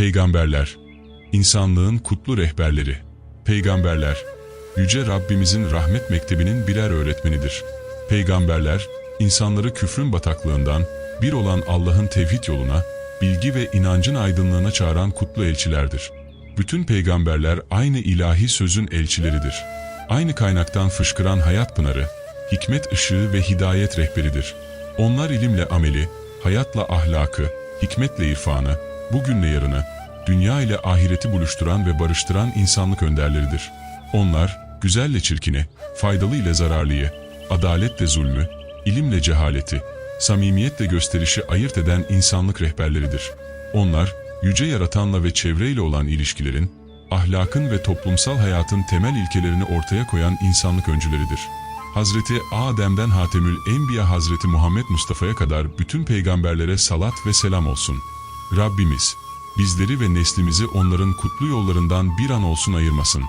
Peygamberler, insanlığın kutlu rehberleri. Peygamberler, Yüce Rabbimizin rahmet mektebinin birer öğretmenidir. Peygamberler, insanları küfrün bataklığından, bir olan Allah'ın tevhid yoluna, bilgi ve inancın aydınlığına çağıran kutlu elçilerdir. Bütün peygamberler aynı ilahi sözün elçileridir. Aynı kaynaktan fışkıran hayat pınarı, hikmet ışığı ve hidayet rehberidir. Onlar ilimle ameli, hayatla ahlakı, hikmetle irfanı, bugünle yarını, dünya ile ahireti buluşturan ve barıştıran insanlık önderleridir. Onlar, güzelle çirkini, faydalı ile zararlıyı, adaletle zulmü, ilimle cehaleti, samimiyetle gösterişi ayırt eden insanlık rehberleridir. Onlar, yüce yaratanla ve çevreyle olan ilişkilerin, ahlakın ve toplumsal hayatın temel ilkelerini ortaya koyan insanlık öncüleridir. Hazreti Adem'den Hatemül Enbiya Hazreti Muhammed Mustafa'ya kadar bütün peygamberlere salat ve selam olsun. Rabbimiz, bizleri ve neslimizi onların kutlu yollarından bir an olsun ayırmasın.